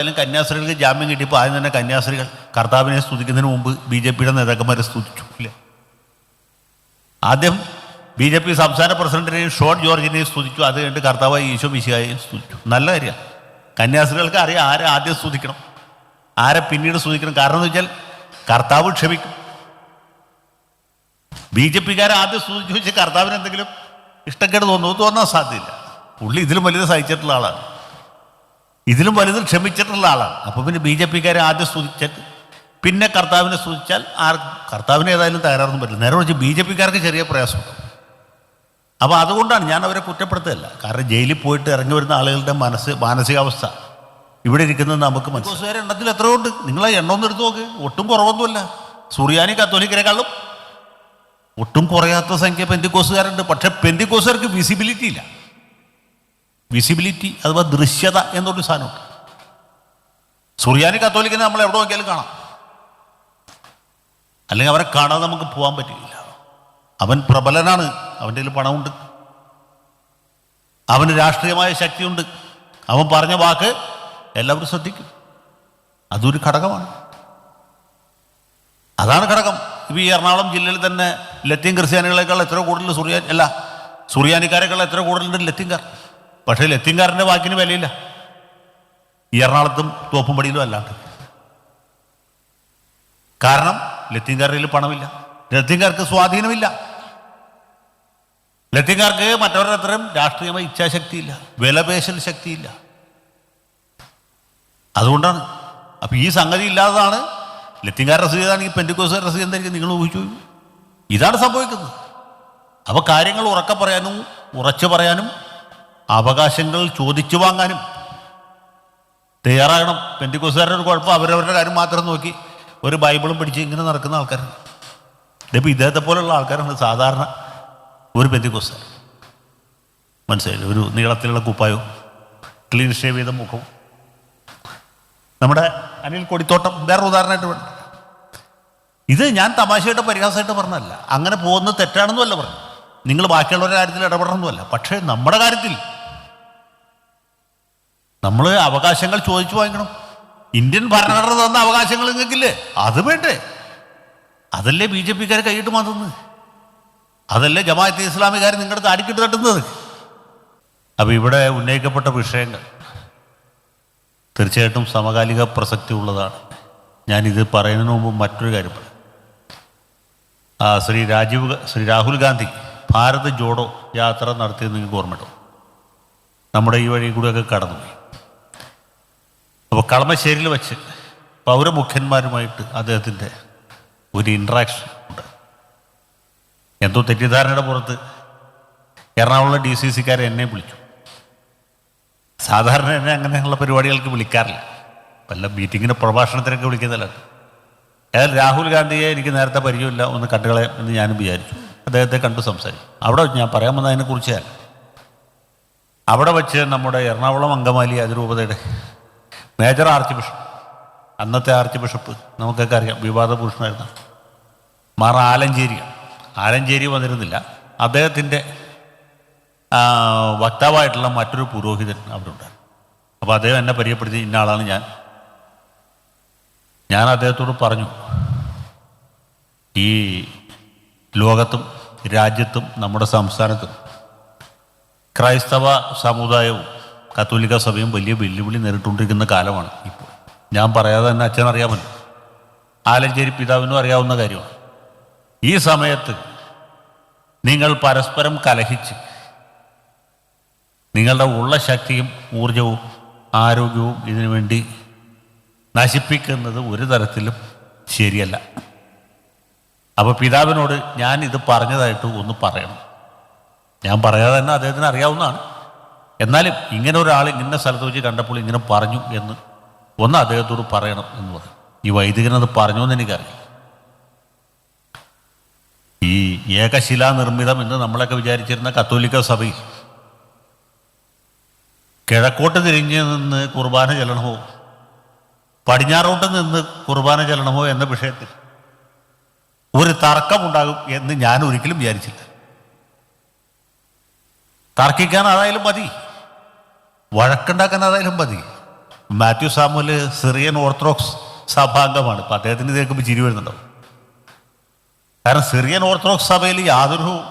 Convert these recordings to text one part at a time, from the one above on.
ആയാലും കന്യാസ്ത്രീകൾക്ക് ജാമ്യം കിട്ടിയപ്പോൾ ആദ്യം തന്നെ കന്യാസ്ത്രീകൾ കർത്താവിനെ സ്തുതിക്കുന്നതിന് മുമ്പ് ബി ജെ പിയുടെ നേതാക്കന്മാരെ സ്തുതിച്ചു ഇല്ലേ ആദ്യം ബി ജെ പി സംസ്ഥാന പ്രസിഡന്റിനെയും ഷോൺ ജോർജിനെയും സ്തുതിച്ചു. അത് കഴിഞ്ഞിട്ട് കർത്താവായി ഈശോ മിശിഹായെയും സ്തുതിച്ചു. നല്ല കാര്യമാണ് കന്യാസ്ത്രീകൾക്ക് അറിയാം ആരെ ആദ്യം സ്തുതിക്കണം. ആരെ പിന്നീട് സ്തുതിക്കണം. കാരണം എന്ന് വെച്ചാൽ കർത്താവ് ക്ഷമിക്കും. ബി ജെ പിക്കാരെ ആദ്യം സ്തുതിച്ചു. വെച്ച് കർത്താവിന് എന്തെങ്കിലും ഇഷ്ടക്കേട് തോന്നുന്നു. തോന്നാൻ സാധ്യതയില്ല. പുള്ളി ഇതിലും വലുത് സഹിച്ചിട്ടുള്ള ആളാണ്. ഇതിലും വലുത് ക്ഷമിച്ചിട്ടുള്ള ആളാണ്. അപ്പോൾ പിന്നെ ബി ജെ പിക്കാരെ ആദ്യം സ്തുതിച്ചിട്ട് പിന്നെ കർത്താവിനെ സ്തുതിച്ചാൽ ആ കർത്താവിനെ ഏതായാലും തകരാറൊന്നും പറ്റില്ല. നേരെ വെച്ച് ബി ജെ പിക്കാർക്ക് ചെറിയ പ്രയാസമുണ്ട്. അപ്പോൾ അതുകൊണ്ടാണ് ഞാൻ അവരെ കുറ്റപ്പെടുത്തുകയല്ല. കാരണം ജയിലിൽ പോയിട്ട് ഇറങ്ങി വരുന്ന ആളുകളുടെ മനസ്സ് മാനസികാവസ്ഥ ഇവിടെ ഇരിക്കുന്നത് നമുക്ക് മനസ്സിലായി. എണ്ണത്തിൽ എത്ര ഉണ്ട്. നിങ്ങൾ എണ്ണം എടുത്ത് നോക്ക്. ഒട്ടും കുറവൊന്നുമില്ല. സുറിയാനി കത്തോലിക്കരെക്കാളും ഒട്ടും കുറയാത്ത സംഖ്യ പെന്തിക്കോസുകാരുണ്ട്. പക്ഷേ പെന്തിക്കോസുകാർക്ക് വിസിബിലിറ്റി ഇല്ല. വിസിബിലിറ്റി അഥവാ ദൃശ്യത എന്നൊരു സാധനമുണ്ട്. സുറിയാനി കത്തോലിക്കിനെ നമ്മൾ എവിടെ നോക്കിയാലും കാണാം. അല്ലെങ്കിൽ അവരെ കാണാതെ നമുക്ക് പോകാൻ പറ്റില്ല. അവൻ പ്രബലനാണ് അവന്റെ കയ്യിൽ പണമുണ്ട്. അവന് രാഷ്ട്രീയമായ ശക്തിയുണ്ട്. അവൻ പറഞ്ഞ വാക്ക് എല്ലാവരും ശ്രദ്ധിക്കും. അതൊരു ഘടകമാണ്. അതാണ് ഘടകം. ഇപ്പോൾ ഈ എറണാകുളം ജില്ലയിൽ തന്നെ ലത്തീൻ ക്രിസ്ത്യാനികളെക്കാൾ എത്ര കൂടുതൽ സുറിയാ അല്ല സുറിയാനിക്കാരെക്കാൾ എത്ര കൂടുതലുണ്ട് ലത്തീൻകാർ. പക്ഷേ ലത്തീൻകാരന്റെ വാക്കിന് വിലയില്ല. എറണാകുളത്തും തോപ്പുംപടിയിലും അല്ലാണ്ട് കാരണം ലത്തീൻകാരുടെ പണമില്ല. ലത്തീൻകാർക്ക് സ്വാധീനമില്ല. ലത്തീൻകാർക്ക് മറ്റവരുടെ അത്രയും രാഷ്ട്രീയമായ ഇച്ഛാശക്തിയില്ല. വിലപേശൽ ശക്തിയില്ല. അതുകൊണ്ടാണ് അപ്പം ഈ സംഗതി ഇല്ലാത്തതാണ് ലത്തീൻകാരുടെ രസീത് ആണെങ്കിൽ പെന്റിക്കോസുകാരുടെ രസീത് എന്തായിരിക്കും? നിങ്ങൾ ഊഹിച്ചു ഇതാണ് സംഭവിക്കുന്നത്. അപ്പോൾ കാര്യങ്ങൾ ഉറക്കെ പറയാനും ഉറച്ചു പറയാനും അവകാശങ്ങൾ ചോദിച്ചു വാങ്ങാനും തയ്യാറാകണം. പെന്റിക്കോസുകാരുടെ ഒരു കുഴപ്പം. അവരവരുടെ കാര്യം മാത്രം നോക്കി ഒരു ബൈബിളും പിടിച്ച് ഇങ്ങനെ നടക്കുന്ന ആൾക്കാരാണ്. ഇതിപ്പോൾ ഇദ്ദേഹത്തെ പോലുള്ള ആൾക്കാരാണ് സാധാരണ ഒരു പെന്തിക്കോസുകാർ മനസ്സിലായില്ല? ഒരു നീളത്തിലുള്ള കുപ്പായവും ക്ലീൻ ഷേവ് ചെയ്ത മുഖവും. നമ്മുടെ അനിൽ കൊടിത്തോട്ടം വേറെ ഉദാഹരണമായിട്ട് വേണം ഇത് ഞാൻ തമാശയായിട്ട് പരിഹാസമായിട്ട് പറഞ്ഞതല്ല. അങ്ങനെ പോകുന്നത് തെറ്റാണെന്നുമല്ല പറഞ്ഞു നിങ്ങൾ ബാക്കിയുള്ളവരുടെ കാര്യത്തിൽ ഇടപെടണമെന്നുമല്ല പക്ഷേ നമ്മുടെ കാര്യത്തിൽ നമ്മൾ അവകാശങ്ങൾ ചോദിച്ചു വാങ്ങിക്കണം. ഇന്ത്യൻ ഭരണഘടന തന്ന അവകാശങ്ങൾ നിങ്ങൾക്കില്ലേ? അത് വേണ്ടേ? അതല്ലേ ബി ജെ പിക്കാർ കൈയിട്ട് മാറ്റുന്നത് അതല്ലേ ജമാഅത്ത് ഇസ്ലാമിക്കാർ നിങ്ങളുടെ താടിക്കിട്ട് തട്ടുന്നത്? അപ്പോൾ ഇവിടെ ഉന്നയിക്കപ്പെട്ട വിഷയങ്ങൾ തീർച്ചയായിട്ടും സമകാലിക പ്രസക്തി ഉള്ളതാണ്. ഞാനിത് പറയുന്നതിന് മുമ്പ് മറ്റൊരു കാര്യം പറയും. ആ ശ്രീ രാജീവ് ശ്രീ രാഹുൽ ഗാന്ധി ഭാരത് ജോഡോ യാത്ര നടത്തിയത് നിങ്ങൾക്ക് ഓർമ്മയുണ്ടോ. നമ്മുടെ ഈ വഴി കൂടെയൊക്കെ കടന്നുപോയി. അപ്പോൾ കളമശ്ശേരിയിൽ വെച്ച് പൗരമുഖ്യന്മാരുമായിട്ട് അദ്ദേഹത്തിന്റെ ഒരു ഇൻട്രാക്ഷൻ ഉണ്ട്. എന്തോ തെറ്റിദ്ധാരണയുടെ പുറത്ത് എറണാകുളം ഡി സി സിക്കാരെ എന്നെ വിളിച്ചു. സാധാരണ എന്നെ അങ്ങനെയുള്ള പരിപാടികൾക്ക് വിളിക്കാറില്ല. വല്ല മീറ്റിങ്ങിന് പ്രഭാഷണത്തിനൊക്കെ വിളിക്കുന്നതല്ല. ഏതായാലും രാഹുൽ ഗാന്ധിയെ എനിക്ക് നേരത്തെ പരിചയമില്ല ഒന്ന് കണ്ടുകളെ എന്ന് ഞാനും വിചാരിച്ചു. അദ്ദേഹത്തെ കണ്ടു സംസാരിച്ചു. അവിടെ ഞാൻ പറയാൻ വന്നതിനെ കുറിച്ച് അവിടെ വെച്ച് നമ്മുടെ എറണാകുളം അങ്കമാലി അതിരൂപതയുടെ മേജർ ആർച്ച് ബിഷപ്പ് അന്നത്തെ ആർച്ച് ബിഷപ്പ് നമുക്കൊക്കെ അറിയാം വിവാദ പുരുഷനായിരുന്നു. മാറ ആലഞ്ചേരി. ആലഞ്ചേരി വന്നിരുന്നില്ല. അദ്ദേഹത്തിന്റെ വക്താവായിട്ടുള്ള മറ്റൊരു പുരോഹിതൻ അവിടെ ഉണ്ടായിരുന്നു അപ്പോൾ അദ്ദേഹം എന്നെ പരിചയപ്പെടുത്തി ഇന്ന ആളാണ് ഞാൻ. ഞാൻ അദ്ദേഹത്തോട് പറഞ്ഞു ഈ ലോകത്തും രാജ്യത്തും നമ്മുടെ സംസ്ഥാനത്തും ക്രൈസ്തവ സമുദായവും കത്തോലിക്ക സഭയും വലിയ വെല്ലുവിളി നേരിട്ടുകൊണ്ടിരിക്കുന്ന കാലമാണ് ഇപ്പോൾ. ഞാൻ പറയാതെ തന്നെ അച്ഛൻ അറിയാമല്ലോ. ആലഞ്ചേരി പിതാവിനും അറിയാവുന്ന കാര്യമാണ്. ഈ സമയത്ത് നിങ്ങൾ പരസ്പരം കലഹിച്ച് നിങ്ങളുടെ ഉള്ള ശക്തിയും ഊർജവും ആരോഗ്യവും ഇതിനു വേണ്ടി നശിപ്പിക്കുന്നത് ഒരു തരത്തിലും ശരിയല്ല. അപ്പോൾ പിതാവിനോട് ഞാൻ ഇത് പറഞ്ഞതായിട്ട് ഒന്ന് പറയണം. ഞാൻ പറയാതെ തന്നെ അദ്ദേഹത്തിന് അറിയാവുന്നതാണ്. എന്നാലും ഇങ്ങനെ ഒരാൾ ഇന്ന സ്ഥലത്ത് വെച്ച് കണ്ടപ്പോൾ ഇങ്ങനെ പറഞ്ഞു എന്ന് ഒന്ന് അദ്ദേഹത്തോട് പറയണം എന്ന് പറഞ്ഞു ഈ വൈദികൻ അത് പറഞ്ഞു എന്ന് എനിക്കറിയാം ഈ ഏകശിലാ നിർമ്മിതം എന്ന് നമ്മളൊക്കെ വിചാരിച്ചിരുന്ന കത്തോലിക്ക സഭയിൽ കിഴക്കോട്ട് തിരിഞ്ഞ് നിന്ന് കുർബാന ചെല്ലണമോ? പടിഞ്ഞാറോട്ട് നിന്ന് കുർബാന ചെല്ലണമോ എന്ന വിഷയത്തിൽ ഒരു തർക്കമുണ്ടാകും എന്ന് ഞാൻ ഒരിക്കലും വിചാരിച്ചില്ല. തർക്കിക്കാൻ അതായാലും മതി. വഴക്കുണ്ടാക്കാൻ അതായാലും മതി. മാത്യു സാമുവൽ സിറിയൻ ഓർത്തഡോക്സ് സഭാംഗമാണ്. ഇപ്പം അദ്ദേഹത്തിന് കേൾക്കുമ്പോൾ ചിരി വരുന്നുണ്ടാവും കാരണം സിറിയൻ ഓർത്തഡോക്സ് സഭയിൽ യാതൊരു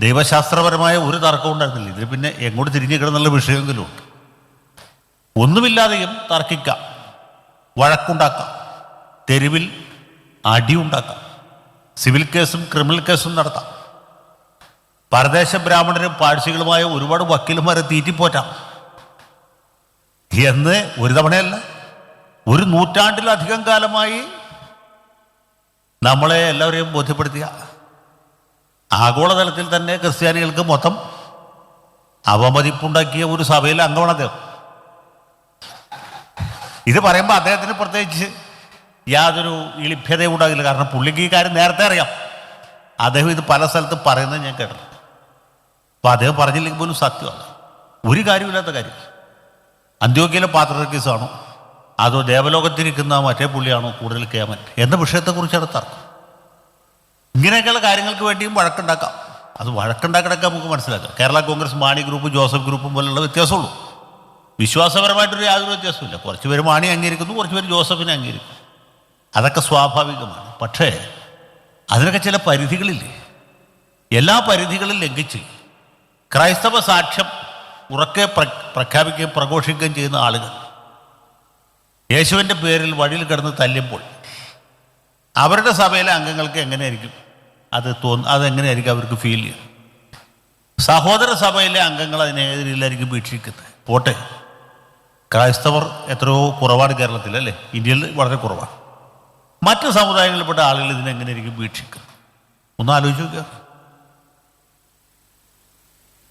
ദൈവശാസ്ത്രപരമായ ഒരു തർക്കവും ഉണ്ടായിരുന്നില്ല. ഇതിന് പിന്നെ എങ്ങോട്ട് തിരിഞ്ഞു കിടന്നുള്ള വിഷയമെങ്കിലും ഉണ്ട്. ഒന്നുമില്ലാതെയും തർക്കിക്കാം. വഴക്കുണ്ടാക്കാം. തെരുവിൽ അടിയുണ്ടാക്കാം. സിവിൽ കേസും ക്രിമിനൽ കേസും നടത്താം. പരദേശ ബ്രാഹ്മണരും പാഴ്സികളുമായ ഒരുപാട് വക്കീലുമാരെ തീറ്റിപ്പോറ്റാം. എന്ന് ഒരു തവണയല്ല ഒരു നൂറ്റാണ്ടിലധികം കാലമായി നമ്മളെ എല്ലാവരെയും ബോധ്യപ്പെടുത്തിയ ആഗോളതലത്തിൽ തന്നെ ക്രിസ്ത്യാനികൾക്ക് മൊത്തം അവമതിപ്പുണ്ടാക്കിയ ഒരു സഭയിൽ അംഗമാണ് അദ്ദേഹം. ഇത് പറയുമ്പോൾ അദ്ദേഹത്തിന് പ്രത്യേകിച്ച് യാതൊരു ഇളിഭ്യതയും ഉണ്ടാകില്ല. കാരണം പുള്ളിക്ക് ഈ കാര്യം നേരത്തെ അറിയാം. അദ്ദേഹം ഇത് പല സ്ഥലത്തും പറയുന്നത് ഞാൻ കേട്ടു അപ്പോൾ അദ്ദേഹം പറഞ്ഞില്ലെങ്കിൽ പോലും സത്യമാണ്. ഒരു കാര്യമില്ലാത്ത കാര്യം. അന്ത്യോഗ്യയിലെ പാത്രക്കീസാണോ അതോ ദേവലോകത്തിരിക്കുന്ന മറ്റേ പുള്ളിയാണോ കൂടുതൽ കേമൻ? എന്ന വിഷയത്തെക്കുറിച്ചാണ് തർക്കം. ഇങ്ങനെയൊക്കെയുള്ള കാര്യങ്ങൾക്ക് വേണ്ടിയും വഴക്കുണ്ടാക്കാം. അത് വഴക്കുണ്ടാക്കിടക്കാൻ നമുക്ക് മനസ്സിലാക്കാം. കേരള കോൺഗ്രസ് മാണി ഗ്രൂപ്പ് ജോസഫ് ഗ്രൂപ്പും പോലുള്ള വ്യത്യാസമുള്ളൂ. വിശ്വാസപരമായിട്ടൊരു യാതൊരു വ്യത്യാസമില്ല കുറച്ച് പേര് മാണി അംഗീകരിക്കുന്നു കുറച്ച് പേര് ജോസഫിനെ അംഗീകരിക്കുന്നു. അതൊക്കെ സ്വാഭാവികമാണ്. പക്ഷേ അതിനൊക്കെ ചില പരിധികളില്ലേ? എല്ലാ പരിധികളും ലംഘിച്ച് ക്രൈസ്തവ സാക്ഷ്യം ഉറക്കെ പ്ര പ്രഖ്യാപിക്കുകയും പ്രഘോഷിക്കുകയും ചെയ്യുന്ന ആളുകൾ. യേശുവിന്റെ പേരിൽ വഴിയിൽ കിടന്ന് തല്ലുമ്പോൾ അവരുടെ സഭയിലെ അംഗങ്ങൾക്ക് എങ്ങനെയായിരിക്കും? അത് തോന്നു അതെങ്ങനെയായിരിക്കും അവർക്ക് ഫീൽ ചെയ്യും സഹോദര സഭയിലെ അംഗങ്ങൾ അതിനെ ഏത് രീതിയിലായിരിക്കും വീക്ഷിക്കുന്നത്? പോട്ടെ. ക്രൈസ്തവർ എത്രയോ കുറവാണ് കേരളത്തിൽ അല്ലേ? ഇന്ത്യയിൽ വളരെ കുറവാണ്. മറ്റ് സമുദായങ്ങളിൽപ്പെട്ട ആളുകൾ ഇതിനെങ്ങനെയായിരിക്കും വീക്ഷിക്കുന്നത്? ഒന്ന് ആലോചിച്ച് നോക്കുക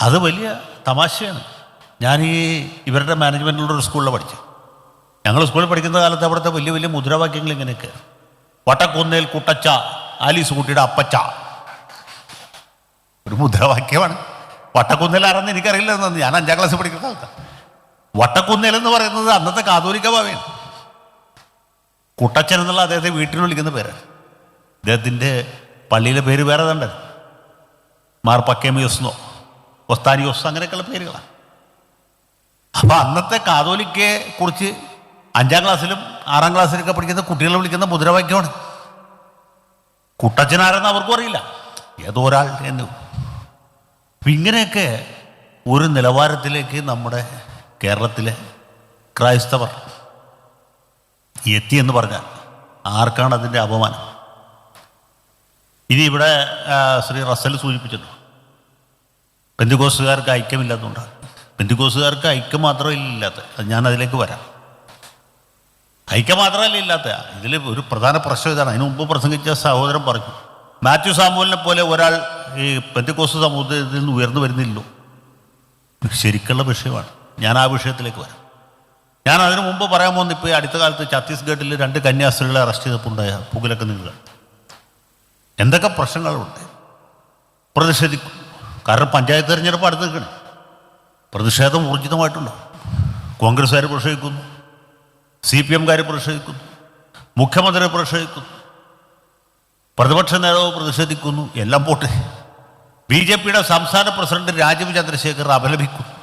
അത് വലിയ തമാശയാണ്. ഞാൻ ഈ ഇവരുടെ മാനേജ്മെന്റിലുള്ള ഒരു സ്കൂളിൽ പഠിച്ചു ഞങ്ങൾ സ്കൂളിൽ പഠിക്കുന്ന കാലത്ത് അവിടുത്തെ വലിയ വലിയ മുദ്രാവാക്യങ്ങൾ ഇങ്ങനെയൊക്കെ. വട്ടക്കുന്നേൽ കുട്ടച്ച ആലീസ് കുട്ടിയുടെ അപ്പച്ച. ഒരു മുദ്രാവാക്യമാണ്. വട്ടക്കുന്നേൽ ആരെന്ന് എനിക്കറിയില്ല എന്നാണ് ഞാൻ അഞ്ചാം ക്ലാസ് പഠിക്കുന്ന കാലത്ത്. വട്ടക്കുന്നേൽ എന്ന് പറയുന്നത് അന്നത്തെ കാതോലിക്ക ഭാവയാണ് കുട്ടച്ചൻ എന്നുള്ള അദ്ദേഹത്തെ വീട്ടിൽ വിളിക്കുന്ന പേര് അദ്ദേഹത്തിന്റെ പള്ളിയിലെ പേര് വേറെ തന്നെ മാർ പക്കേമിയോസ്നോ ഒസ്താനിയോസ് അങ്ങനെയൊക്കെയുള്ള പേരുകളാണ് അപ്പോൾ അന്നത്തെ കാതോലിക്കയെ കുറിച്ച് അഞ്ചാം ക്ലാസ്സിലും ആറാം ക്ലാസ്സിലൊക്കെ പഠിക്കുന്ന കുട്ടികളെ വിളിക്കുന്ന മുദ്രാവാക്യമാണ്. കുട്ടച്ചനാരെന്ന് അവർക്കും അറിയില്ല. ഏതോ ഒരാൾ എന്ന്. ഇങ്ങനെയൊക്കെ ഒരു നിലവാരത്തിലേക്ക് നമ്മുടെ കേരളത്തിലെ ക്രൈസ്തവർ എത്തി എന്ന് പറഞ്ഞാൽ ആർക്കാണ് അതിന്റെ അപമാനം? ഇനി ഇവിടെ ശ്രീ റസൽ സൂചിപ്പിച്ചിട്ടുണ്ട്. പെന്തുകോസുകാർക്ക് ഐക്യമില്ലാത്തതുകൊണ്ടാണ്. ബന്ധുക്കോസുകാർക്ക് ഐക്യം മാത്രമല്ല ഇല്ലാത്ത ഞാൻ അതിലേക്ക് വരാം. ഐക്യം മാത്രമല്ല ഇല്ലാത്ത? ഇതിൽ ഒരു പ്രധാന പ്രശ്നം ഇതാണ്. അതിന് മുമ്പ് പ്രസംഗിച്ച സഹോദരൻ പറഞ്ഞു മാത്യു സാമുവലിനെ പോലെ ഒരാൾ ഈ പെന്തിക്കോസ് സമൂഹത്തിൽ നിന്ന് ഉയർന്നു വരുന്നില്ലോ ശരിക്കുള്ള വിഷയമാണ്. ഞാൻ ആ വിഷയത്തിലേക്ക് വരാം. ഞാൻ അതിനു മുമ്പ് പറയാൻ പോകുന്ന ഇപ്പോൾ അടുത്ത കാലത്ത് ഛത്തീസ്ഗഡിൽ രണ്ട് കന്യാസ്ത്രീകളെ അറസ്റ്റ് ചെയ്തപ്പോണ്ടായ പുകലൊക്കെ നിങ്ങൾ എന്തൊക്കെ പ്രശ്നങ്ങളുണ്ട്? പ്രതിഷേധിക്കും. കാരണം പഞ്ചായത്ത് തെരഞ്ഞെടുപ്പ് അടുത്ത് നിൽക്കണം പ്രതിഷേധം ഊർജിതമായിട്ടുണ്ടോ. കോൺഗ്രസ്സുകാർ പ്രതിഷേധിക്കുന്നു. C P എംകാർ പ്രതിഷേധിക്കുന്നു. മുഖ്യമന്ത്രി പ്രതിഷേധിക്കുന്നു. പ്രതിപക്ഷ നേതാവ് പ്രതിഷേധിക്കുന്നു. എല്ലാം പോട്ടെ. ബി ജെ പിയുടെ സംസ്ഥാന പ്രസിഡന്റ് രാജീവ് ചന്ദ്രശേഖർ അപലപിക്കുന്നു.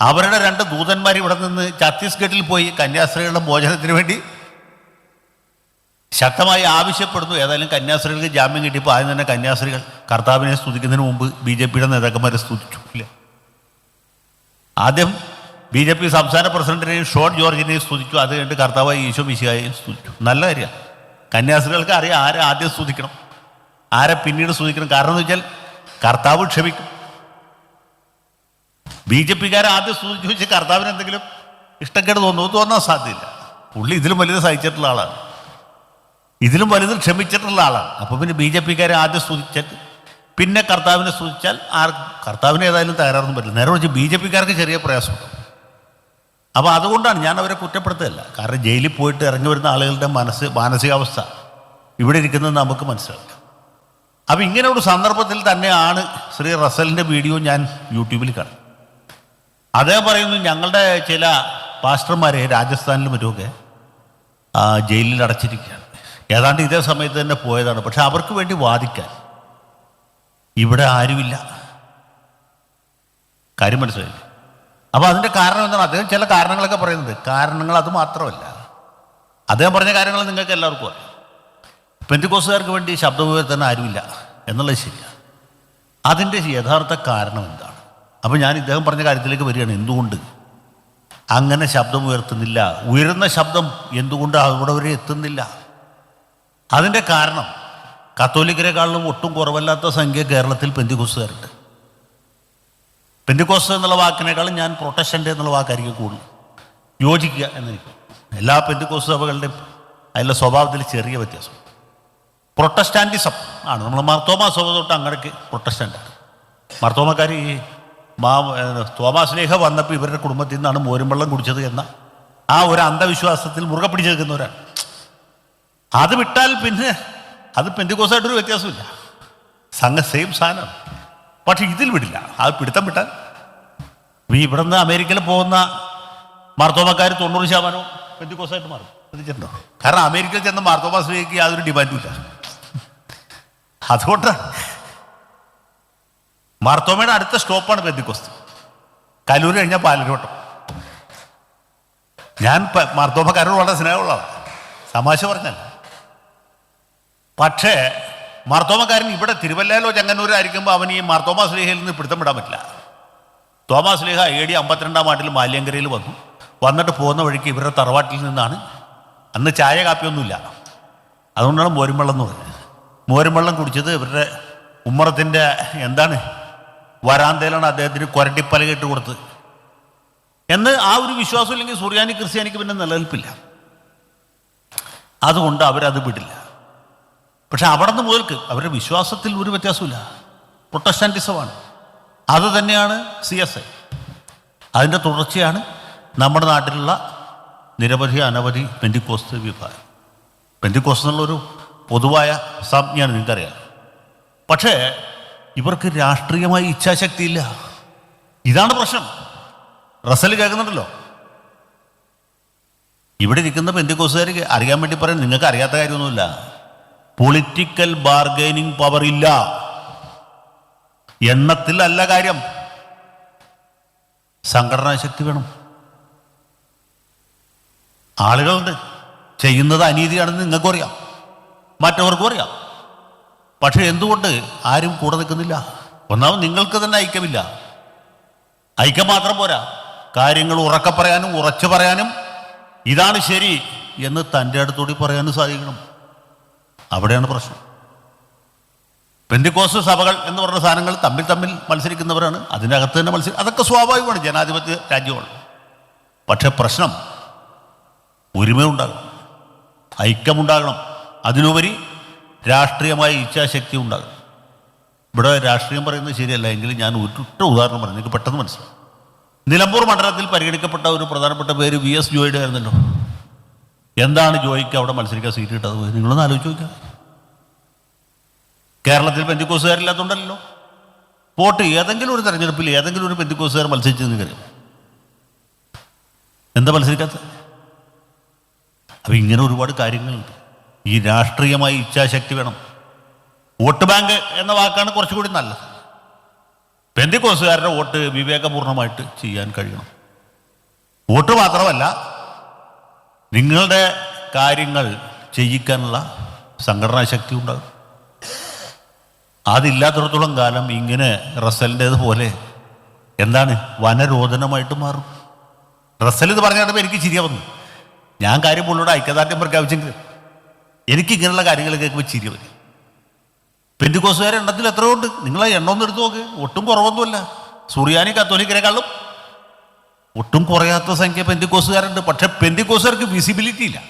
അവരുടെ രണ്ട് ദൂതന്മാർ ഇവിടെ നിന്ന് ഛത്തീസ്ഗഡിൽ പോയി കന്യാസ്ത്രീകളുടെ മോചനത്തിന് വേണ്ടി ശക്തമായി ആവശ്യപ്പെടുന്നു. ഏതായാലും കന്യാസ്ത്രീകൾക്ക് ജാമ്യം കിട്ടിയപ്പോൾ ആദ്യം തന്നെ കന്യാസ്ത്രീകൾ കർത്താവിനെ സ്തുതിക്കുന്നതിന് മുമ്പ് ബി ജെ പിയുടെ നേതാക്കന്മാരെ സ്തുതിച്ചു. ഇല്ല? ആദ്യം ബി ജെ പി സംസ്ഥാന പ്രസിഡന്റിനെയും ഷോൺ ജോർജിനെയും സ്തുതിച്ചു. അത് കഴിഞ്ഞിട്ട് കർത്താവായി ഈശോ മിശിഹായെയും സ്തുതിച്ചു. നല്ല കാര്യമാണ്. കന്യാസ്ത്രീകൾക്ക് അറിയാം ആരെ ആദ്യം സ്തുതിക്കണം. ആരെ പിന്നീട് സ്തുതിക്കണം. കാരണം എന്ന് വെച്ചാൽ കർത്താവ് ക്ഷമിക്കും. ബി ജെ പിക്കാരെ ആദ്യം സ്തുതിച്ചു വെച്ച് കർത്താവിന് എന്തെങ്കിലും ഇഷ്ടക്കേട് തോന്നുന്നു. തോന്നാൻ സാധ്യതയില്ല. പുള്ളി ഇതിലും വലുത് സഹിച്ചിട്ടുള്ള ആളാണ്. ഇതിലും വലുത് ക്ഷമിച്ചിട്ടുള്ള ആളാണ്. അപ്പോൾ പിന്നെ ബി ജെ പിക്കാരെ ആദ്യം സ്തുതിച്ചിട്ട് പിന്നെ കർത്താവിനെ സ്തുതിച്ചാൽ ആർ കർത്താവിനെ ഏതായാലും തകരാറൊന്നും പറ്റില്ല. നേരെ വെച്ച് ബി ജെ പിക്കാർക്ക് ചെറിയ പ്രയാസമുണ്ട്. അപ്പോൾ അതുകൊണ്ടാണ് ഞാൻ അവരെ കുറ്റപ്പെടുത്തുകയല്ല. കാരണം ജയിലിൽ പോയിട്ട് ഇറങ്ങി വരുന്ന ആളുകളുടെ മനസ്സ് മാനസികാവസ്ഥ ഇവിടെ ഇരിക്കുന്നത് നമുക്ക് മനസ്സിലാക്കാം. അപ്പോൾ ഇങ്ങനെ ഒരു സന്ദർഭത്തിൽ തന്നെയാണ് ശ്രീ റസലിന്റെ വീഡിയോ ഞാൻ യൂട്യൂബിൽ കാണും അദ്ദേഹം പറയുന്നു ഞങ്ങളുടെ ചില പാസ്റ്റർമാരെ രാജസ്ഥാനിലും മറ്റുമൊക്കെ ജയിലിൽ അടച്ചിരിക്കുകയാണ്. ഏതാണ്ട് ഇതേ സമയത്ത് തന്നെ പോയതാണ്. പക്ഷെ അവർക്ക് വേണ്ടി വാദിക്കാൻ. ഇവിടെ ആരുമില്ല. കാര്യം മനസ്സിലായി അപ്പോൾ അതിന്റെ കാരണം എന്താണ്? അദ്ദേഹം ചില കാരണങ്ങളൊക്കെ പറയുന്നത് കാരണങ്ങൾ അത് മാത്രമല്ല. അദ്ദേഹം പറഞ്ഞ കാര്യങ്ങൾ നിങ്ങൾക്ക് എല്ലാവർക്കും അറിയാം. പെന്തിക്കോസുകാർക്ക് വേണ്ടി ശബ്ദമുയർത്താൻ ആരുമില്ല എന്നുള്ളത് ശരിയാണ് അതിന്റെ യഥാർത്ഥ കാരണം എന്താണ്? അപ്പോൾ ഞാൻ ഇദ്ദേഹം പറഞ്ഞ കാര്യത്തിലേക്ക് വരികയാണ്. എന്തുകൊണ്ട്? അങ്ങനെ ശബ്ദം ഉയർത്തുന്നില്ല ഉയരുന്ന ശബ്ദം എന്തുകൊണ്ട് അവിടെ വരെ എത്തുന്നില്ല? അതിന്റെ കാരണം കത്തോലിക്കരെക്കാളിലും ഒട്ടും കുറവല്ലാത്ത സംഖ്യ കേരളത്തിൽ പെന്തിക്കോസുകാരുണ്ട് പെന്തിക്കോസ് എന്നുള്ള വാക്കിനേക്കാളും ഞാൻ പ്രൊട്ടസ്റ്റന്റ് എന്നുള്ള വാക്കായിരിക്കും കൂടുതൽ. യോജിക്കുക എന്നിരിക്കും. എല്ലാ പെന്തിക്കോസ് സഭകളുടെയും അതിലെ സ്വഭാവത്തിൽ ചെറിയ വ്യത്യാസം. പ്രൊട്ടസ്റ്റാന്റിസം ആണ്. നമ്മൾ മാർത്തോമാ സഭ തൊട്ട് അങ്ങടക്ക് പ്രൊട്ടസ്റ്റന്റാണ് മർത്തോമാക്കാർ ഈ മാ തോമാസ്നേഹ വന്നപ്പോൾ ഇവരുടെ കുടുംബത്തിൽ നിന്നാണ് മോരും വെള്ളം കുടിച്ചത് എന്ന ആ ഒരു അന്ധവിശ്വാസത്തിൽ മുറുകെ പിടിച്ച് നിൽക്കുന്നവരാണ് അത് വിട്ടാൽ പിന്നെ അത് പെന്തിക്കോസായിട്ടൊരു വ്യത്യാസമില്ല. സംഘ സെയിം സാധനം. പക്ഷെ ഇതിൽ വിടില്ല. അത് പിടുത്തം വിട്ടാൽ ഇവിടെ നിന്ന് അമേരിക്കയിൽ പോകുന്ന മാർത്തോമക്കാർ തൊണ്ണൂറ് ശതമാനവും പെന്തിക്കോസായിട്ട് മാറും. ശ്രദ്ധിച്ചിട്ടുണ്ടോ? കാരണം അമേരിക്കയിൽ ചെന്ന സ്വീകരിക്കുക യാതൊരു ഡിമാൻഡും ഇല്ല. അതുകൊണ്ടാണ് മാർത്തോമയുടെ അടുത്ത സ്റ്റോപ്പാണ് പെന്തിക്കോസ്ത് കലൂർ കഴിഞ്ഞാൽ പാലരോട്ടം ഞാൻ മാർത്തോമക്കാരോട് വളരെ സ്നേഹമുള്ളതാണ്. തമാശ പറഞ്ഞല്ല. പക്ഷേ മാർത്തോമക്കാരൻ ഇവിടെ തിരുവല്ലയിലോ ചങ്ങന്നൂരായിരിക്കുമ്പോൾ അവൻ ഈ മാർത്തോമാ സ്ലേഹയിൽ നിന്ന് പിടുത്തം വിടാൻ പറ്റില്ല. തോമാസ് സ്ലേഹ എ ഡി അമ്പത്തിരണ്ടാം ആണ്ടിൽ മാല്യങ്കരയിൽ വന്നു. വന്നിട്ട് പോകുന്ന വഴിക്ക് ഇവരുടെ തറവാട്ടിൽ നിന്നാണ് അന്ന് ചായ കാപ്പിയൊന്നുമില്ല. അതുകൊണ്ടാണ് മോരും വെള്ളം എന്ന് പറഞ്ഞത്. മോരും വെള്ളം കുടിച്ചത് ഇവരുടെ ഉമ്മറത്തിന്റെ എന്താണ് വരാന്തയിലാണ് അദ്ദേഹത്തിന് കൊരട്ടിപ്പലക ഇട്ട് കൊടുത്ത് എന്ന് ആ ഒരു വിശ്വാസം ഇല്ലെങ്കിൽ സുറിയാനി ക്രിസ്ത്യാനിക്ക് പിന്നെ നിലനിൽപ്പില്ല. അതുകൊണ്ട് അവരത് വിടില്ല. പക്ഷെ അവിടെ നിന്ന് മുതൽക്ക് അവരുടെ വിശ്വാസത്തിൽ ഒരു വ്യത്യാസമില്ല പ്രൊട്ടസ്റ്റാന്റിസമാണ്. അത് തന്നെയാണ് സി എസ് ഐ. അതിന്റെ തുടർച്ചയാണ് നമ്മുടെ നാട്ടിലുള്ള നിരവധി അനവധി പെൻഡിക്കോസ് വിഭാഗം. പെൻഡിക്കോസ് എന്നുള്ളൊരു പൊതുവായ സംജ്ഞയാണ് നിങ്ങൾക്കറിയാം. പക്ഷേ ഇവർക്ക് രാഷ്ട്രീയമായി ഇച്ഛാശക്തിയില്ല. ഇതാണ് പ്രശ്നം. റസൽ കേൾക്കുന്നുണ്ടല്ലോ. ഇവിടെ ഇരിക്കുന്ന പെൻഡിക്കോസുകാർക്ക് അറിയാൻ വേണ്ടി പറയാൻ നിങ്ങൾക്ക് അറിയാത്ത കാര്യമൊന്നുമില്ല. പൊളിറ്റിക്കൽ ബാർഗൈനിങ് പവർ ഇല്ല. എണ്ണത്തിൽ അല്ല കാര്യം. സംഘടനാ ശക്തി വേണം. ആളുകളുണ്ട്. ചെയ്യുന്നത് അനീതിയാണെന്ന് നിങ്ങൾക്കും അറിയാം. മറ്റവർക്കും അറിയാം. പക്ഷെ എന്തുകൊണ്ട് ആരും കൂടെ നിൽക്കുന്നില്ല? ഒന്നാമത് നിങ്ങൾക്ക് തന്നെ ഐക്യമില്ല. ഐക്യം മാത്രം പോരാ. കാര്യങ്ങൾ ഉറക്കെ പറയാനും ഉറച്ചു പറയാനും ഇതാണ് ശരി എന്ന് തന്റെ അടുത്തുകൂടി പറയാനും സാധിക്കണം. അവിടെയാണ് പ്രശ്നം. പെന്തിക്കോസ് സഭകൾ എന്ന് പറഞ്ഞ സാധനങ്ങൾ തമ്മിൽ തമ്മിൽ മത്സരിക്കുന്നവരാണ്. അതിനകത്ത് തന്നെ മത്സരി അതൊക്കെ സ്വാഭാവികമാണ്. ജനാധിപത്യ രാജ്യമാണ്. പക്ഷേ പ്രശ്നം ഒരുമയുണ്ടാകണം. ഐക്യമുണ്ടാകണം. അതിനുപരി രാഷ്ട്രീയമായ ഇച്ഛാശക്തി ഉണ്ടാകണം. ഇവിടെ രാഷ്ട്രീയം പറയുന്നത് ശരിയല്ല. എങ്കിലും ഞാൻ ഒറ്റ ഉദാഹരണം പറഞ്ഞു. എനിക്ക് പെട്ടെന്ന് മനസ്സിലാവും നിലമ്പൂർ മണ്ഡലത്തിൽ പരിഗണിക്കപ്പെട്ട ഒരു പ്രധാനപ്പെട്ട പേര് വി എസ് ജോയിയുടെ ആയിരുന്നല്ലോ. എന്താണ് ജോയിക്ക് അവിടെ മത്സരിക്കാൻ സീറ്റ് കിട്ടാതെ നിങ്ങളൊന്ന് ആലോചിച്ച് നോക്കാം. കേരളത്തിൽ പെന്തിക്കോസുകാരില്ലാത്തതുകൊണ്ടല്ലോ പോട്ട് ഏതെങ്കിലും ഒരു തെരഞ്ഞെടുപ്പിൽ ഏതെങ്കിലും ഒരു പെന്തിക്കോസുകാർ മത്സരിച്ചു നിൽക്കരുത് എന്താ മത്സരിക്കാത്ത? അപ്പം ഇങ്ങനെ ഒരുപാട് കാര്യങ്ങളുണ്ട്. ഈ രാഷ്ട്രീയമായി ഇച്ഛാശക്തി വേണം. വോട്ട് ബാങ്ക് എന്ന വാക്കാണ് കുറച്ചുകൂടി നല്ലത്. പെന്തിക്കോസുകാരുടെ വോട്ട് വിവേകപൂർണമായിട്ട് ചെയ്യാൻ കഴിയണം. വോട്ട് മാത്രമല്ല നിങ്ങളുടെ കാര്യങ്ങൾ ചെയ്യിക്കാനുള്ള സംഘടനാ ശക്തി ഉണ്ടാകും. അതില്ലാത്തിടത്തോളം കാലം ഇങ്ങനെ റസലിന്റേത് പോലെ എന്താണ്? വനരോധനമായിട്ട് മാറും. റസൽ ഇത് പറഞ്ഞപ്പോൾ എനിക്ക് ചിരിയാവുന്നു. ഞാൻ കാര്യം പുള്ളിയോട് ഐക്യദാർഢ്യം പ്രഖ്യാപിച്ചെങ്കിലും എനിക്ക് ഇങ്ങനെയുള്ള കാര്യങ്ങൾ കേൾക്കുമ്പോൾ ചിരി വരും. പെന്തിക്കോസുകാരെ എണ്ണത്തിൽ എത്രയോ ഉണ്ട്. നിങ്ങളെ എണ്ണം ഒന്ന് എടുത്ത് നോക്ക്. ഒട്ടും കുറവൊന്നുമല്ല. സുറിയാനി കത്തോലിക്കരെക്കാളും ഒട്ടും കുറയാത്ത സംഖ്യ പെന്തിക്കോസുകാരുണ്ട്. പക്ഷെ പെന്തിക്കോസുകാർക്ക് വിസിബിലിറ്റി ഇല്ല.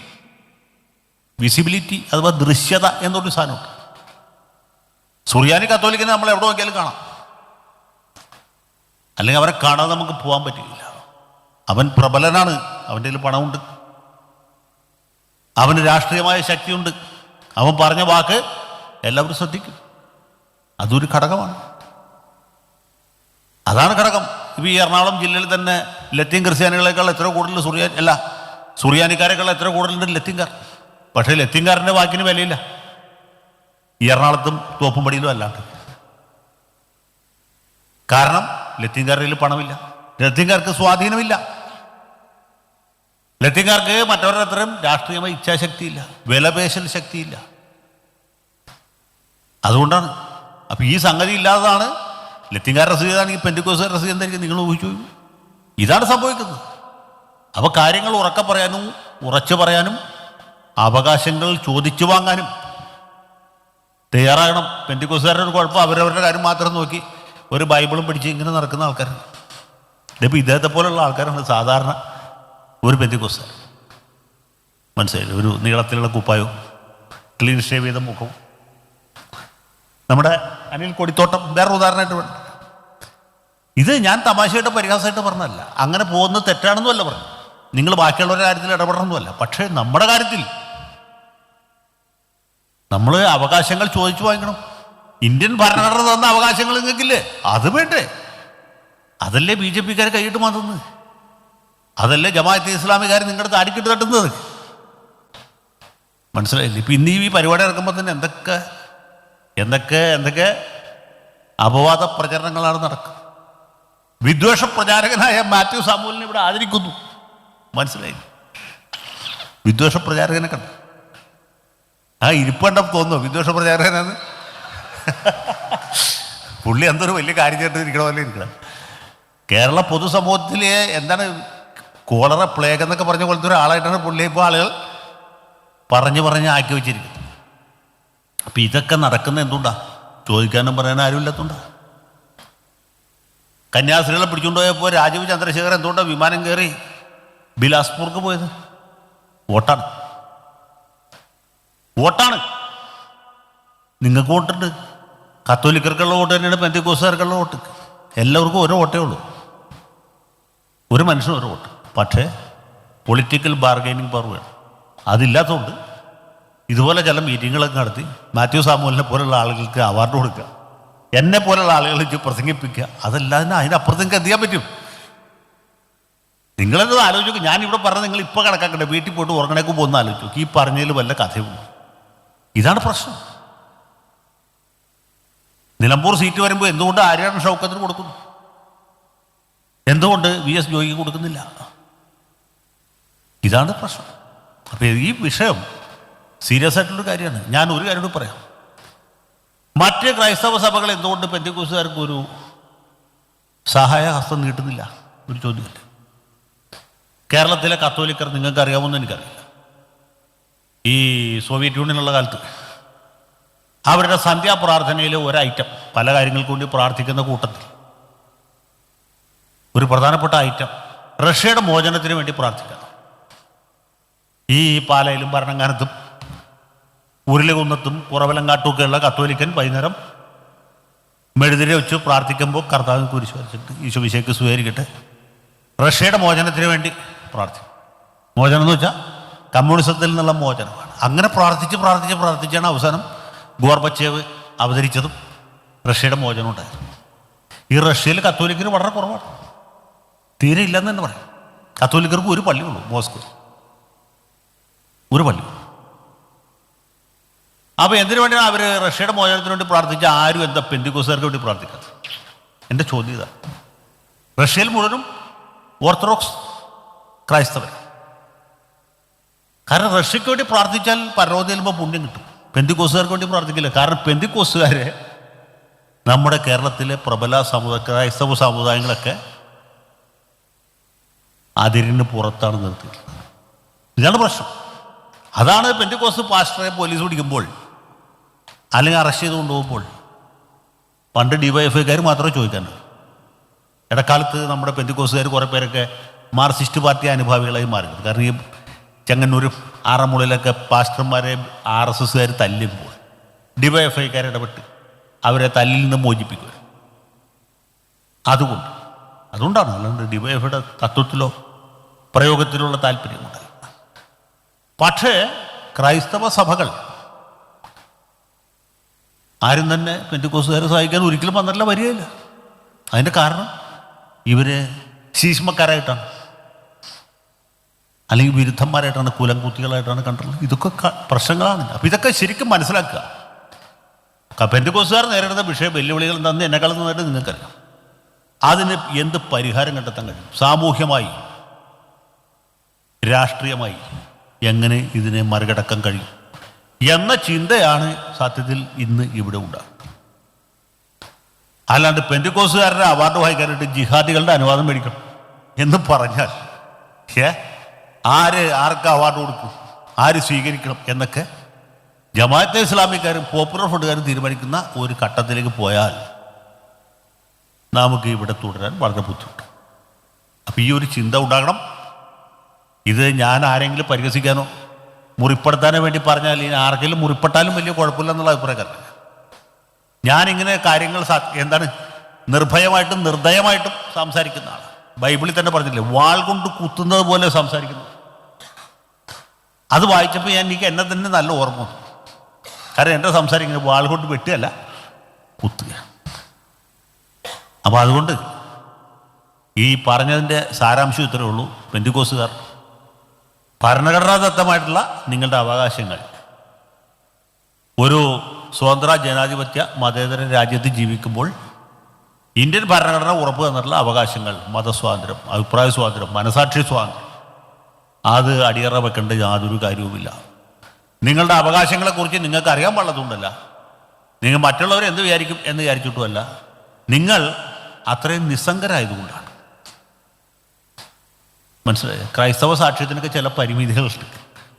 വിസിബിലിറ്റി അഥവാ ദൃശ്യത എന്നൊരു സാധനമുണ്ട്. സുറിയാനി കത്തോലിക്കിനെ നമ്മൾ എവിടെ നോക്കിയാലും കാണാം. അല്ലെങ്കിൽ അവരെ കാണാതെ നമുക്ക് പോകാൻ പറ്റില്ല. അവൻ പ്രബലനാണ്. അവന്റെ കയ്യിൽ പണമുണ്ട്. അവന് രാഷ്ട്രീയമായ ശക്തിയുണ്ട്. അവൻ പറഞ്ഞ വാക്ക് എല്ലാവരും ശ്രദ്ധിക്കും. അതൊരു ഘടകമാണ്. അതാണ് ഘടകം. ഇപ്പം ഈ എറണാകുളം ജില്ലയിൽ തന്നെ ലത്തീൻ ക്രിസ്ത്യാനികളെക്കാൾ എത്ര കൂടുതൽ സുറിയാ അല്ല സുറിയാനിക്കാരെക്കാൾ എത്ര കൂടുതലുണ്ട് ലത്തീൻകാർ? പക്ഷേ ലത്തീൻകാരന്റെ വാക്കിന് വിലയില്ല. ഈ എറണാകുളത്തും തോപ്പുംപടിയിലും അല്ലാണ്ട്. കാരണം ലത്തീൻകാരുടെ പണമില്ല. ലത്തീൻകാർക്ക് സ്വാധീനമില്ല. ലത്തീൻകാർക്ക് മറ്റവരുടെ അത്രയും രാഷ്ട്രീയമായ ഇച്ഛാശക്തിയില്ല. വിലപേശൽ ശക്തിയില്ല. അതുകൊണ്ടാണ്. അപ്പം ഈ സംഗതി ഇല്ലാത്തതാണ് ലത്തീൻകാരുടെ രസീത് ആണെങ്കിൽ പെന്റിക്കോസുകാരുടെ എന്തായിരിക്കും? നിങ്ങൾ ഊഹിച്ചു. ഇതാണ് സംഭവിക്കുന്നത്. അപ്പോൾ കാര്യങ്ങൾ ഉറക്ക പറയാനും ഉറച്ചു പറയാനും അവകാശങ്ങൾ ചോദിച്ചു വാങ്ങാനും തയ്യാറാകണം. പെന്റിക്കോസുകാരുടെ ഒരു കുഴപ്പം അവരവരുടെ കാര്യം മാത്രം നോക്കി ഒരു ബൈബിളും പിടിച്ച് ഇങ്ങനെ നടക്കുന്ന ആൾക്കാരാണ്. ഇതിപ്പോൾ ഇദ്ദേഹത്തെ പോലുള്ള ആൾക്കാരാണ് സാധാരണ ഒരു പെന്റിക്കോസുകാർ മനസ്സിലായി ഒരു നീളത്തിലുള്ള കുപ്പായവും ക്ലീൻ ഷേവ് ചെയ്ത മുഖവും. നമ്മുടെ അനിൽ കൊടിത്തോട്ടം വേറെ ഉദാഹരണമായിട്ട് പറഞ്ഞു ഇത് ഞാൻ തമാശയായിട്ട് പരിഹാസമായിട്ട് പറഞ്ഞതല്ല. അങ്ങനെ പോകുന്നത് തെറ്റാണെന്നുമല്ല പറഞ്ഞു നിങ്ങൾ ബാക്കിയുള്ളവരുടെ കാര്യത്തിൽ ഇടപെടണമെന്നുമല്ല. പക്ഷേ നമ്മുടെ കാര്യത്തിൽ നമ്മൾ അവകാശങ്ങൾ ചോദിച്ചു വാങ്ങിക്കണം. ഇന്ത്യൻ ഭരണഘടന തന്ന അവകാശങ്ങൾ നിങ്ങൾക്കില്ലേ? അത് വേണ്ടേ? അതല്ലേ ബി ജെ പിക്കാർ കൈയിട്ട് മാറ്റുന്നത് അതല്ലേ ജമാഅത്ത് ഇസ്ലാമിക്കാർ നിങ്ങളുടെ താടിക്കിട്ട് തട്ടുന്നത്? മനസ്സിലായില്ലേ? ഇപ്പം ഇന്ന് ഈ പരിപാടി ഇറക്കുമ്പോൾ തന്നെ എന്തൊക്കെ എന്തൊക്കെ എന്തൊക്കെ അപവാദ പ്രചരണങ്ങളാണ് നടക്കുന്നത്? വിദ്വേഷ പ്രചാരകനായ മാത്യു സാമൂലിനെ ഇവിടെ ആദരിക്കുന്നു. മനസ്സിലായി? വിദ്വേഷ പ്രചാരകനെ കണ്ടു. ആ ഇരിപ്പണ്ടം തോന്നുന്നു. വിദ്വേഷ പ്രചാരകനാണ്. പുള്ളി എന്തൊരു വലിയ കാര്യം ചെയ്തിട്ട് ഇരിക്കണ പോലെ ഇരിക്കണം. കേരള പൊതുസമൂഹത്തിലെ എന്താണ് കോളറ പ്ലേഗ് എന്നൊക്കെ പറഞ്ഞ പോലത്തെ ഒരാളായിട്ടാണ് പുള്ളി ഇപ്പോൾ ആളുകൾ പറഞ്ഞു പറഞ്ഞ് ആക്കി വെച്ചിരിക്കുന്നത്. അപ്പം ഇതൊക്കെ നടക്കുന്ന എന്തുണ്ടാ ചോദിക്കാനും പറയാനും ആരും ഇല്ലാത്തതുകൊണ്ടാ കന്യാസ്ത്രീകളെ പിടിച്ചുകൊണ്ട് പോയപ്പോൾ രാജീവ് ചന്ദ്രശേഖരൻ എന്തുകൊണ്ടാണ് വിമാനം കയറി ബിലാസ്പൂർക്ക് പോയത്. വോട്ടാണ്. വോട്ടാണ്. നിങ്ങൾക്ക് വോട്ടുണ്ട്. കത്തോലിക്കർക്കുള്ള വോട്ട് തന്നെയാണ് പെന്തിക്കോസുകാർക്കുള്ള വോട്ട്. എല്ലാവർക്കും ഓരോ വോട്ടേ ഉള്ളൂ. ഒരു മനുഷ്യനും ഒരു വോട്ട്. പക്ഷേ പൊളിറ്റിക്കൽ ബാർഗൈനിങ് പവർ വേണം. അതില്ലാത്തതുകൊണ്ട് ഇതുപോലെ ചില മീറ്റിങ്ങുകളൊക്കെ നടത്തി മാത്യു സാമുവലിനെ പോലെയുള്ള ആളുകൾക്ക് അവാർഡ് കൊടുക്കുക. എന്നെ പോലുള്ള വെച്ച് പ്രസംഗിപ്പിക്കുക അതല്ലാതെ അതിനപ്പുറത്ത് നിങ്ങൾക്ക് എന്ത് ചെയ്യാൻ പറ്റും? നിങ്ങളെന്ത് ആലോചിക്കും? ഞാൻ ഇവിടെ പറഞ്ഞ നിങ്ങൾ ഇപ്പോൾ കണക്കാക്കട്ടെ വീട്ടിൽ പോയിട്ട് ഉറങ്ങണേക്ക് പോകുന്ന ആലോചിച്ചു ഈ പറഞ്ഞതിൽ വല്ല കഥയുള്ളൂ ഇതാണ് പ്രശ്നം. നിലമ്പൂർ സീറ്റ് വരുമ്പോൾ എന്തുകൊണ്ട് ആര്യാടൻ ഷൗക്കത്തിന് കൊടുക്കുന്നു എന്തുകൊണ്ട് വി എസ് ജോയിക്ക് കൊടുക്കുന്നില്ല? ഇതാണ് പ്രശ്നം. അപ്പോൾ ഈ വിഷയം സീരിയസ് ആയിട്ടുള്ളൊരു കാര്യമാണ്. ഞാൻ ഒരു കാര്യം പറയാം. മറ്റ് ക്രൈസ്തവ സഭകൾ എന്തുകൊണ്ട് പെന്തിക്കൂസുകാർക്ക് ഒരു സഹായ ഹസ്തം നീട്ടുന്നില്ല? ഒരു ചോദ്യമില്ല. കേരളത്തിലെ കത്തോലിക്കർ നിങ്ങൾക്ക് അറിയാമെന്ന് എനിക്കറിയില്ല. ഈ സോവിയറ്റ് യൂണിയനുള്ള കാലത്ത് അവരുടെ സന്ധ്യാപ്രാർത്ഥനയിലെ ഒരു ഐറ്റം പല കാര്യങ്ങൾക്ക് വേണ്ടി പ്രാർത്ഥിക്കുന്ന കൂട്ടത്തിൽ ഒരു പ്രധാനപ്പെട്ട ഐറ്റം റഷ്യയുടെ മോചനത്തിന് വേണ്ടി പ്രാർത്ഥിക്കുക ഈ പാലയിലും ഭരണങ്ങാനത്തും ഉരുളകുന്നത്തും കുറവലങ്കാട്ടുമൊക്കെയുള്ള കത്തോലിക്കൻ വൈകുന്നേരം മെഴുതിരെ വെച്ച് പ്രാർത്ഥിക്കുമ്പോൾ കർത്താവ് കുരിശ് വരച്ചിട്ട് ഈശോ വിശേക്ക് സ്വീകരിക്കട്ടെ. റഷ്യയുടെ മോചനത്തിന് വേണ്ടി പ്രാർത്ഥിക്കും. മോചനം എന്ന് വെച്ചാൽ കമ്മ്യൂണിസത്തിൽ നിന്നുള്ള മോചനമാണ്. അങ്ങനെ പ്രാർത്ഥിച്ച് പ്രാർത്ഥിച്ച് പ്രാർത്ഥിച്ചാണ് അവസാനം ഗോർബച്ചേവ് അവതരിച്ചതും റഷ്യയുടെ മോചനം ഉണ്ടായത്. ഈ റഷ്യയിൽ കത്തോലിക്കർ വളരെ കുറവാണ്. തീരെ ഇല്ലെന്ന് തന്നെ പറയാം. കത്തോലിക്കർക്ക് ഒരു പള്ളിയുള്ളൂ മോസ്കോ. ഒരു പള്ളി. അപ്പോൾ എന്തിനു വേണ്ടിയാണ് അവർ റഷ്യയുടെ മോചനത്തിന് വേണ്ടി പ്രാർത്ഥിച്ച ആരും എന്താ പെന്തിക്കോസുകാർക്ക് വേണ്ടി പ്രാർത്ഥിക്കാത്തത്? എന്റെ ചോദ്യം ഇതാണ് റഷ്യയിൽ മുഴുവനും ഓർത്തഡോക്സ് ക്രൈസ്തവർ കാരണം റഷ്യക്ക് വേണ്ടി പ്രാർത്ഥിച്ചാൽ ചെല്ലുമ്പോൾ പുണ്യം കിട്ടും. പെന്തിക്കോസുകാർക്ക് വേണ്ടി പ്രാർത്ഥിക്കില്ല. കാരണം പെന്തിക്കോസുകാരെ നമ്മുടെ കേരളത്തിലെ പ്രബല സമുദായ ക്രൈസ്തവ സമുദായങ്ങളൊക്കെ അതിരിന് പുറത്താണ് നിർത്തിയിട്ടുള്ളത്. ഇതാണ് പ്രശ്നം. അതാണ് പെന്തിക്കോസ് പാസ്റ്ററെ പോലീസ് പിടിക്കുമ്പോൾ അല്ലെങ്കിൽ അറസ്റ്റ് ചെയ്ത് കൊണ്ടുപോകുമ്പോൾ പണ്ട് ഡിവൈഎഫ്ഐക്കാർ മാത്രമേ ചോദിക്കാനുള്ളൂ. ഇടക്കാലത്ത് നമ്മുടെ പെന്തിക്കോസുകാർ കുറേ പേരൊക്കെ മാർക്സിസ്റ്റ് പാർട്ടി അനുഭാവികളായി മാറിയിരുന്നു കാരണം ഈ ചെങ്ങന്നൂർ ആറന്മുളയിലൊക്കെ പാസ്റ്റർമാരെ ആർ എസ് എസ്സുകാർ തല്ലുമ്പോൾ ഡിവൈഎഫ്ഐക്കാർ ഇടപെട്ട് അവരെ തല്ലിൽ നിന്ന് മോചിപ്പിക്കുക അതുകൊണ്ട് അതുകൊണ്ടാണ് അല്ലാണ്ട് ഡിവൈഎഫ്ഐയുടെ തത്വത്തിലോ പ്രയോഗത്തിലുള്ള താല്പര്യമുണ്ടായി പക്ഷേ ക്രൈസ്തവ സഭകൾ ആരും തന്നെ പെന്തിക്കോസുകാരെ സഹായിക്കാൻ ഒരിക്കലും വന്നിട്ടില്ല വരികയില്ല. അതിന്റെ കാരണം ഇവർ ശീഷ്മക്കാരായിട്ടാണ്. അല്ലെങ്കിൽ വിരുദ്ധന്മാരായിട്ടാണ് കുലംകുത്തികളായിട്ടാണ് കണ്ടിട്ടുള്ളത്. ഇതൊക്കെ പ്രശ്നങ്ങളാണ്. അപ്പം ഇതൊക്കെ ശരിക്കും മനസ്സിലാക്കുക. പെന്തിക്കോസുകാർ നേരിടുന്ന വിഷയ വെല്ലുവിളികൾ എന്താണെന്ന് എന്നെക്കാളും നന്നായിട്ട് നിങ്ങൾക്കറിയാം. അതിന് എന്ത് പരിഹാരം കണ്ടെത്താൻ കഴിയും? സാമൂഹ്യമായി രാഷ്ട്രീയമായി എങ്ങനെ ഇതിനെ മറികടക്കാൻ കഴിയും? എന്ന ചിന്തയാണ് സത്യത്തിൽ ഇന്ന് ഇവിടെ ഉണ്ടാകുന്നത്. അല്ലാണ്ട് പെന്റുക്കോസുകാരുടെ അവാർഡ് വായിക്കാനായിട്ട് ജിഹാദികളുടെ അനുവാദം മേടിക്കണം എന്ന് പറഞ്ഞാൽ ഏ ആര് ആർക്ക് അവാർഡ് കൊടുക്കും ആര് സ്വീകരിക്കണം എന്നൊക്കെ ജമാഅത്തെ ഇസ്ലാമിക്കാരും പോപ്പുലർ ഫ്രണ്ടുകാരും തീരുമാനിക്കുന്ന ഒരു ഘട്ടത്തിലേക്ക് പോയാൽ നമുക്ക് ഇവിടെ തുടരാൻ വളരെ ബുദ്ധിമുട്ട് അപ്പം ഈ ഒരു ചിന്ത ഉണ്ടാകണം. ഇത് ഞാൻ ആരെങ്കിലും പരിഹസിക്കാനോ മുറിപ്പെടുത്താനോ വേണ്ടി പറഞ്ഞാൽ ഇനി ആർക്കെങ്കിലും മുറിപ്പെട്ടാലും വലിയ കുഴപ്പമില്ല എന്നുള്ള അഭിപ്രായക്കാരൻ ഞാനിങ്ങനെ കാര്യങ്ങൾ എന്താണ് നിർഭയമായിട്ടും നിർദ്ദയമായിട്ടും സംസാരിക്കുന്ന ആളാണ് ബൈബിളിൽ തന്നെ പറഞ്ഞില്ലേ വാൾ കൊണ്ട് കുത്തുന്നത് പോലെ സംസാരിക്കുന്നു. അത് വായിച്ചപ്പോൾ ഞാൻ എനിക്ക് എന്നെ തന്നെ നല്ല ഓർമ്മ വന്നു. കാരണം എന്റെ സംസാരം ഇങ്ങനെ വാൾ കൊണ്ട് വെട്ടുകയല്ല കുത്തുക അപ്പോൾ അതുകൊണ്ട് ഈ പറഞ്ഞതിന്റെ സാരാംശം ഇത്രയേ ഉള്ളൂ. പെന്തിക്കോസുകാർ ഭരണഘടനാദത്തമായിട്ടുള്ള നിങ്ങളുടെ അവകാശങ്ങൾ. ഒരു സ്വതന്ത്ര ജനാധിപത്യ മതേതര രാജ്യത്ത് ജീവിക്കുമ്പോൾ ഇന്ത്യൻ ഭരണഘടന ഉറപ്പ് തന്നിട്ടുള്ള അവകാശങ്ങൾ മതസ്വാതന്ത്ര്യം അഭിപ്രായ സ്വാതന്ത്ര്യം മനസാക്ഷി സ്വാതന്ത്ര്യം അത് അടിയറ വെക്കേണ്ട യാതൊരു കാര്യവുമില്ല. നിങ്ങളുടെ അവകാശങ്ങളെക്കുറിച്ച് നിങ്ങൾക്ക് അറിയാൻ പാടുള്ളതുകൊണ്ടല്ല നിങ്ങൾ മറ്റുള്ളവർ എന്ത് വിചാരിക്കും എന്ന് വിചാരിച്ചിട്ടുമല്ല. നിങ്ങൾ അത്രയും നിസ്സംഗരായതുകൊണ്ടാണ്. മനസ്സിലായോ? ക്രൈസ്തവ സാക്ഷ്യത്തിനൊക്കെ ചില പരിമിതികളുണ്ട്.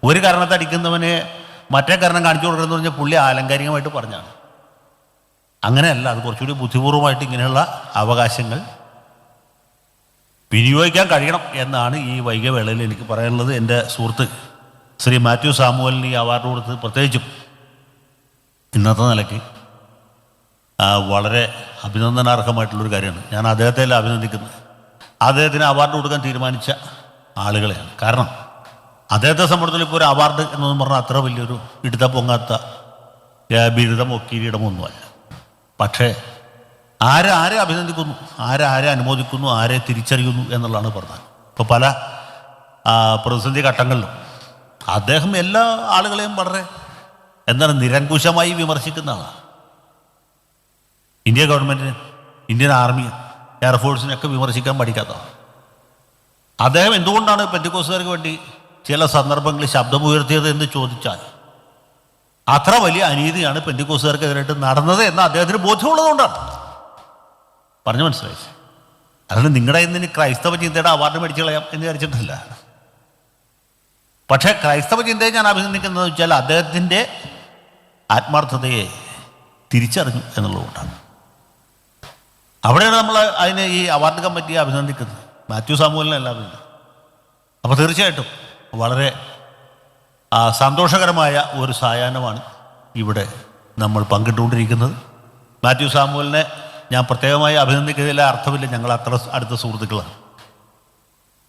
ഒരു കാരണത്തെ അടിക്കുന്നവനെ മറ്റേ കാരണം കാണിച്ചു കൊടുക്കണമെന്ന് പറഞ്ഞാൽ പുള്ളി ആലങ്കാരികമായിട്ട് പറഞ്ഞാണ്. അങ്ങനെയല്ല അത് കുറച്ചുകൂടി ബുദ്ധിപൂർവമായിട്ട് ഇങ്ങനെയുള്ള അവകാശങ്ങൾ വിനിയോഗിക്കാൻ കഴിയണം എന്നാണ് ഈ വൈകവേളയിൽ എനിക്ക് പറയാനുള്ളത്. എന്റെ സുഹൃത്ത് ശ്രീ മാത്യു സാമുവലിന് ഈ അവാർഡ് കൊടുത്ത് പ്രത്യേകിച്ചും ഇന്നത്തെ നിലയ്ക്ക് വളരെ അഭിനന്ദനാർഹമായിട്ടുള്ളൊരു കാര്യമാണ്. ഞാൻ അദ്ദേഹത്തെ അഭിനന്ദിക്കുന്നത്. അദ്ദേഹത്തിന് അവാർഡ് കൊടുക്കാൻ തീരുമാനിച്ച ആളുകളെയാണ്. കാരണം അദ്ദേഹത്തെ സംബന്ധിച്ചിടത്തോളം ഇപ്പോൾ ഒരു അവാർഡ് എന്നൊന്നും പറഞ്ഞാൽ അത്ര വലിയൊരു ഇടുത്ത പൊങ്ങാത്ത ബിരുദമോ കിരീടമോ ഒന്നുമല്ല പക്ഷേ ആരെ ആരെ അഭിനന്ദിക്കുന്നു ആരെ ആരെ അനുമോദിക്കുന്നു ആരെ തിരിച്ചറിയുന്നു എന്നുള്ളതാണ് പറഞ്ഞത് ഇപ്പോൾ പല പ്രതിസന്ധി ഘട്ടങ്ങളിലും അദ്ദേഹം എല്ലാ ആളുകളെയും വളരെ എന്താണ് നിരങ്കുശമായി വിമർശിക്കുന്ന ആളാണ്. ഇന്ത്യ ഗവൺമെന്റിന് ഇന്ത്യൻ ആർമിയെ എയർഫോഴ്സിനെയൊക്കെ വിമർശിക്കാൻ പഠിക്കാത്ത? അദ്ദേഹം എന്തുകൊണ്ടാണ് പെന്റിക്കോസുകാർക്ക് വേണ്ടി ചില സന്ദർഭങ്ങളിൽ ശബ്ദമുയർത്തിയത് എന്ന് ചോദിച്ചാൽ അത്ര വലിയ അനീതിയാണ് പെന്റിക്കോസുകാർക്കെതിരായിട്ട് നടന്നത് എന്ന് അദ്ദേഹത്തിന് ബോധ്യമുള്ളതുകൊണ്ടാണ്. പറഞ്ഞു മനസ്സിലായി? അതായത് നിങ്ങളുടെ ഇന്ന് ക്രൈസ്തവ ചിന്തയുടെ അവാർഡ് മേടിച്ചു കളയാം എന്ന് വിചാരിച്ചിട്ടില്ല. പക്ഷേ ക്രൈസ്തവ ചിന്തയെ ഞാൻ അഭിനന്ദിക്കുന്നതെന്ന് വെച്ചാൽ അദ്ദേഹത്തിന്റെ ആത്മാർത്ഥതയെ തിരിച്ചറിഞ്ഞു എന്നുള്ളതുകൊണ്ടാണ്. അവിടെയാണ് നമ്മൾ അതിനെ ഈ അവാർഡ് കമ്മിറ്റിയെ അഭിനന്ദിക്കുന്നത്. മാത്യു സാമൂലിനല്ല അഭിനന്ദിക്കുന്നത് അപ്പോൾ തീർച്ചയായിട്ടും വളരെ സന്തോഷകരമായ ഒരു സായാഹ്നമാണ് ഇവിടെ നമ്മൾ പങ്കിട്ടുകൊണ്ടിരിക്കുന്നത്. മാത്യു സാമുവലിനെ ഞാൻ പ്രത്യേകമായി അഭിനന്ദിക്കുന്നതിൽ അർത്ഥമില്ല ഞങ്ങൾ അത്ര അടുത്ത സുഹൃത്തുക്കളാണ്.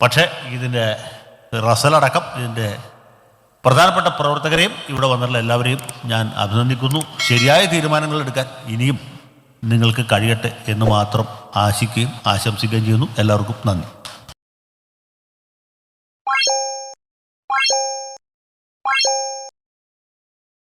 പക്ഷേ ഇതിന്റെ റസലടക്കം ഇതിന്റെ പ്രധാനപ്പെട്ട പ്രവർത്തകരെയും ഇവിടെ വന്നിട്ടുള്ള എല്ലാവരെയും ഞാൻ അഭിനന്ദിക്കുന്നു. ശരിയായ തീരുമാനങ്ങൾ എടുക്കാൻ ഇനിയും നിങ്ങൾക്ക് കഴിയട്ടെ എന്ന് മാത്രം ആശിക്കുകയും ആശംസിക്കുകയും ചെയ്യുന്നു. എല്ലാവർക്കും നന്ദി.